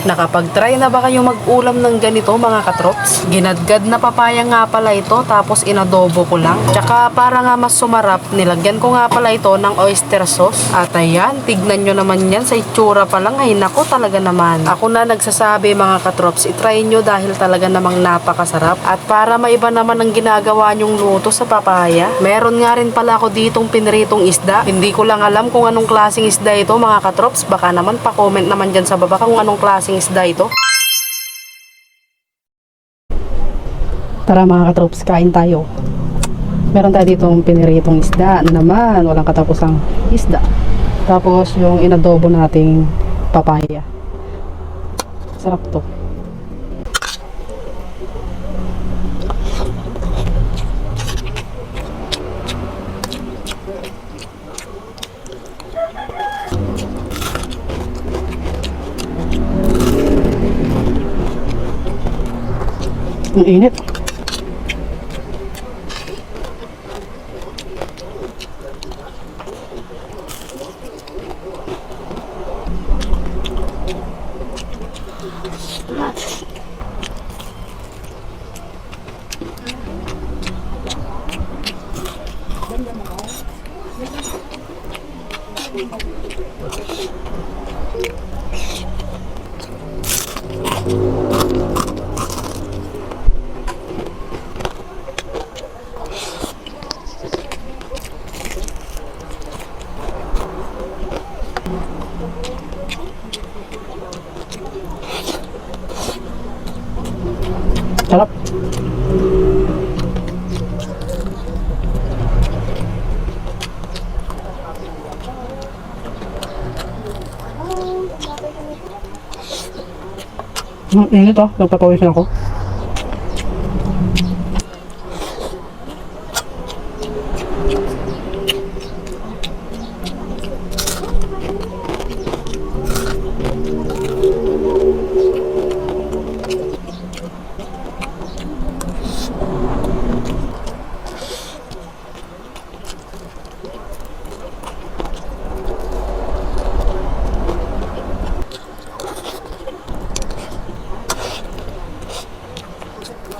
Nakapag-try na ba kayo mag-ulam ng ganito mga katrops? Ginadgad na papaya nga pala ito tapos inadobo ko lang. Tsaka para nga mas sumarap, nilagyan ko nga pala ito ng oyster sauce. At ayan, tignan nyo naman yan sa itsura pa lang. Ay nako talaga naman. Ako na nagsasabi mga katrops, itry nyo dahil talaga namang napakasarap. At para maiba naman ang ginagawa nyong luto sa papaya, meron nga rin pala ako ditong pinritong isda. Hindi ko lang alam kung anong klaseng isda ito mga katrops. Baka naman pa-comment naman dyan sa baba kung anong klaseng isda ito. Tara mga katrops, kain tayo. Meron tayo ditong piniritong isda na naman, walang katapusang isda. Tapos yung inadobo nating papaya. Sarap to. Ang init. Sarap. Ang init ah, nagpapawisan ako.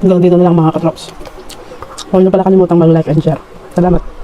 Hanggang dito na lang mga katrops. Huwag niyo pala kalimutang mag-like and share. Salamat.